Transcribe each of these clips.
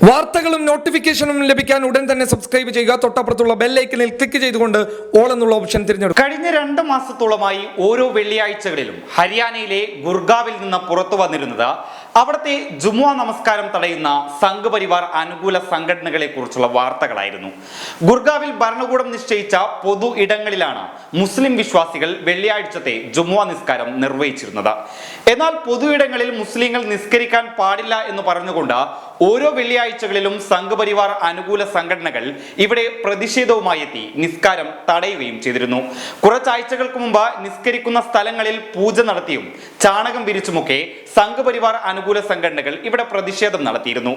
വാർത്തകളും നോട്ടിഫിക്കേഷനും ലഭിക്കാൻ ഉടൻ തന്നെ സബ്സ്ക്രൈബ് ചെയ്യുക. തൊട്ടപ്പുറത്തുള്ള ബെല്ലൈക്കനിൽ ക്ലിക്ക് ചെയ്തുകൊണ്ട് ഓൾ എന്നുള്ള ഓപ്ഷൻ തിരഞ്ഞെടുക്കും കഴിഞ്ഞ രണ്ട് മാസത്തോളമായി ഓരോ വെള്ളിയാഴ്ചകളിലും ഹരിയാനയിലെ ഗുർഗാവിൽ നിന്ന് പുറത്തു വന്നിരുന്നത് അവിടുത്തെ ജുമുഅ നമസ്കാരം തടയുന്ന സംഘ് പരിവാർ അനുകൂല സംഘടനകളെ കുറിച്ചുള്ള വാർത്തകളായിരുന്നു. ഗുർഗാവിൽ ഭരണകൂടം നിശ്ചയിച്ച പൊതു ഇടങ്ങളിലാണ് മുസ്ലിം വിശ്വാസികൾ വെള്ളിയാഴ്ചത്തെ ജുമുഅ നിസ്കാരം നിർവഹിച്ചിരുന്നത്. എന്നാൽ പൊതു ഇടങ്ങളിൽ മുസ്ലിങ്ങൾ നിസ്കരിക്കാൻ പാടില്ല എന്ന് പറഞ്ഞുകൊണ്ട് ഓരോ വെള്ളിയാഴ്ചകളിലും സംഘപരിവാർ അനുകൂല സംഘടനകൾ ഇവിടെ പ്രതിഷേധവുമായി എത്തി നിസ്കാരം തടയുകയും ചെയ്തിരുന്നു. കുറച്ചാഴ്ചകൾക്ക് മുമ്പ് നിസ്കരിക്കുന്ന സ്ഥലങ്ങളിൽ പൂജ നടത്തിയും ചാണകം വിരിച്ചുമൊക്കെ സംഘപരിവാർ അനുകൂല സംഘടനകൾ ഇവിടെ പ്രതിഷേധം നടത്തിയിരുന്നു.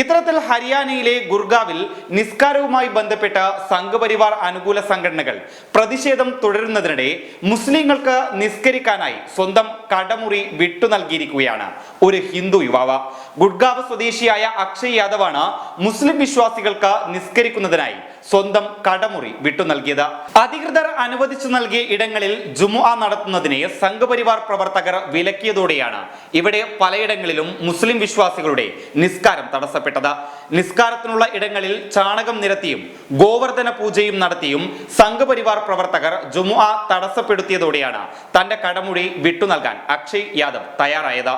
ഇത്തരത്തിൽ ഹരിയാനയിലെ ഗുർഗാവിൽ നിസ്കാരവുമായി ബന്ധപ്പെട്ട സംഘപരിവാർ അനുകൂല സംഘടനകൾ പ്രതിഷേധം തുടരുന്നതിനിടെ മുസ്ലിങ്ങൾക്ക് നിസ്കരിക്കാനായി സ്വന്തം കടമുറി വിട്ടു നൽകിയിരിക്കുകയാണ് ഒരു ഹിന്ദു യുവാവ്. ഗുഡ്ഗാവ് സ്വദേശിയായ അക്ഷയ് യാദവാണ് മുസ്ലിം വിശ്വാസികൾക്ക് നിസ്കരിക്കുന്നതിനായി സ്വന്തം കടമുറി വിട്ടു നൽകിയത്. അധികൃതർ അനുവദിച്ചു നൽകിയ ഇടങ്ങളിൽ ജുമുഅ നടത്തുന്നതിനെ സംഘപരിവാർ പ്രവർത്തകർ വിലക്കിയതോടെയാണ് ഇവിടെ പലയിടങ്ങളിലും മുസ്ലിം വിശ്വാസികളുടെ നിസ്കാരം തടസ്സപ്പെട്ടത്. നിസ്കാരത്തിനുള്ള ഇടങ്ങളിൽ ചാണകം നിരത്തിയും ഗോവർദ്ധന പൂജയും നടത്തിയും സംഘപരിവാർ പ്രവർത്തകർ ജുമുഅ തടസ്സപ്പെടുത്തിയതോടെയാണ് തന്റെ കടമുറി വിട്ടു നൽകാൻ അക്ഷയ് യാദവ് തയ്യാറായത്.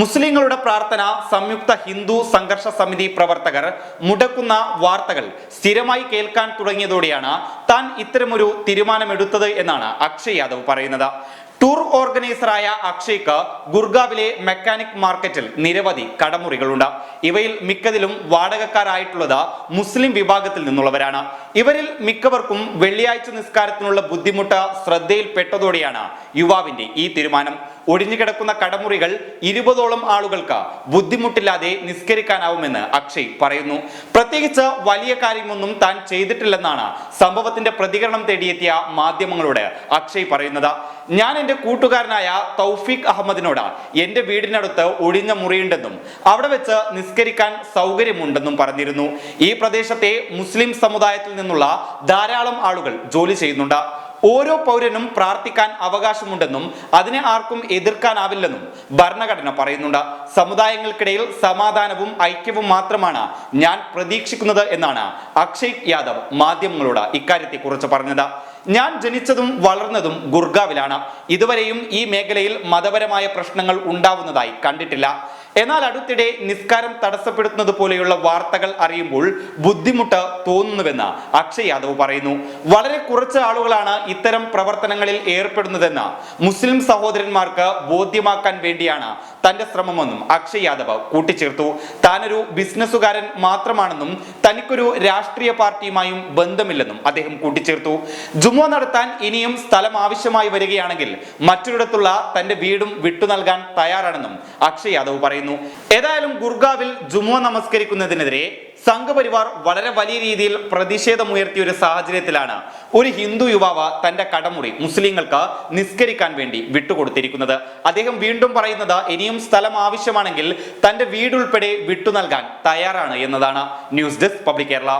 മുസ്ലിങ്ങളുടെ പ്രാർത്ഥന സംയുക്ത ഹിന്ദു സംഘർഷ സമിതി പ്രവർത്തകർ മുടക്കുന്ന വാർത്തകൾ സ്ഥിരമായി കേൾക്കാൻ തുടങ്ങിയതോടെയാണ് താൻ ഇത്തരമൊരു തീരുമാനമെടുത്തത് എന്നാണ് അക്ഷയ് യാദവ് പറയുന്നത്. ടൂർ ഓർഗനൈസറായ അക്ഷയ്ക്ക് ഗുർഗാവിലെ മെക്കാനിക് മാർക്കറ്റിൽ നിരവധി കടമുറികളുണ്ട്. ഇവയിൽ മിക്കതിലും വാടകക്കാരായിട്ടുള്ളത് മുസ്ലിം വിഭാഗത്തിൽ നിന്നുള്ളവരാണ്. ഇവരിൽ മിക്കവർക്കും വെള്ളിയാഴ്ച നിസ്കാരത്തിനുള്ള ബുദ്ധിമുട്ട് ശ്രദ്ധയിൽപ്പെട്ടതോടെയാണ് യുവാവിന്റെ ഈ തീരുമാനം. ഒഴിഞ്ഞുകിടക്കുന്ന കടമുറികൾ ഇരുപതോളം ആളുകൾക്ക് ബുദ്ധിമുട്ടില്ലാതെ നിസ്കരിക്കാനാവുമെന്ന് അക്ഷയ് പറയുന്നു. പ്രത്യേകിച്ച് വലിയ കാര്യമൊന്നും താൻ ചെയ്തിട്ടില്ലെന്നാണ് സംഭവത്തിന്റെ പ്രതികരണം തേടിയെത്തിയ മാധ്യമങ്ങളോട് അക്ഷയ് പറയുന്നത്. ഞാൻ എന്റെ കൂട്ടുകാരനായ തൗഫീഖ് അഹമ്മദിനോട് എന്റെ വീടിനടുത്ത് ഒഴിഞ്ഞ മുറിയുണ്ടെന്നും അവിടെ വെച്ച് നിസ്കരിക്കാൻ സൗകര്യമുണ്ടെന്നും പറഞ്ഞിരുന്നു. ഈ പ്രദേശത്തെ മുസ്ലിം സമുദായത്തിൽ നിന്നുള്ള ധാരാളം ആളുകൾ ജോലി ചെയ്യുന്നുണ്ട്. ഓരോ പൗരനും പ്രാർത്ഥിക്കാൻ അവകാശമുണ്ടെന്നും അതിനെ ആർക്കും എതിർക്കാനാവില്ലെന്നും ഭരണഘടന പറയുന്നുണ്ട്. സമുദായങ്ങൾക്കിടയിൽ സമാധാനവും ഐക്യവും മാത്രമാണ് ഞാൻ പ്രതീക്ഷിക്കുന്നത് എന്നാണ് അക്ഷയ് യാദവ് മാധ്യമങ്ങളോട് ഇക്കാര്യത്തെ കുറിച്ച് പറഞ്ഞത്. ഞാൻ ജനിച്ചതും വളർന്നതും ഗുർഗാവിലാണ്. ഇതുവരെയും ഈ മേഖലയിൽ മതപരമായ പ്രശ്നങ്ങൾ ഉണ്ടാവുന്നതായി കണ്ടിട്ടില്ല. എന്നാൽ അടുത്തിടെ നിസ്കാരം തടസ്സപ്പെടുത്തുന്നത് പോലെയുള്ള വാർത്തകൾ അറിയുമ്പോൾ ബുദ്ധിമുട്ട് തോന്നുന്നുവെന്ന് അക്ഷയ് യാദവ് പറയുന്നു. വളരെ കുറച്ച് ആളുകളാണ് ഇത്തരം പ്രവർത്തനങ്ങളിൽ ഏർപ്പെടുന്നതെന്ന് മുസ്ലിം സഹോദരന്മാർക്ക് ബോധ്യമാക്കാൻ വേണ്ടിയാണ് തന്റെ ശ്രമമെന്നും അക്ഷയ് യാദവ് കൂട്ടിച്ചേർത്തു. താനൊരു ബിസിനസ്സുകാരൻ മാത്രമാണെന്നും തനിക്കൊരു രാഷ്ട്രീയ പാർട്ടിയുമായും ബന്ധമില്ലെന്നും അദ്ദേഹം കൂട്ടിച്ചേർത്തു. ജുമുഅ നടത്താൻ ഇനിയും സ്ഥലം ആവശ്യമായി വരികയാണെങ്കിൽ മറ്റൊരിടത്തുള്ള തന്റെ വീടും വിട്ടു നൽകാൻ തയ്യാറാണെന്നും അക്ഷയ് യാദവ് പറയുന്നു. ഏതായാലും ഗുർഗാവിൽ ജുമുഅ നമസ്കരിക്കുന്നതിനെതിരെ സംഘപരിവാർ വളരെ വലിയ രീതിയിൽ പ്രതിഷേധമുയർത്തിയ ഒരു സാഹചര്യത്തിലാണ് ഒരു ഹിന്ദു യുവാവ് തന്റെ കടമുറി മുസ്ലിങ്ങൾക്ക് നിസ്കരിക്കാൻ വേണ്ടി വിട്ടുകൊടുത്തിരിക്കുന്നത്. അദ്ദേഹം വീണ്ടും പറയുന്നത് ഇനിയും സ്ഥലം ആവശ്യമാണെങ്കിൽ തന്റെ വീടുൾപ്പെടെ വിട്ടു നൽകാൻ തയ്യാറാണ് എന്നതാണ് ന്യൂസ് ഡെസ്ക് പബ്ലിക് കേരള.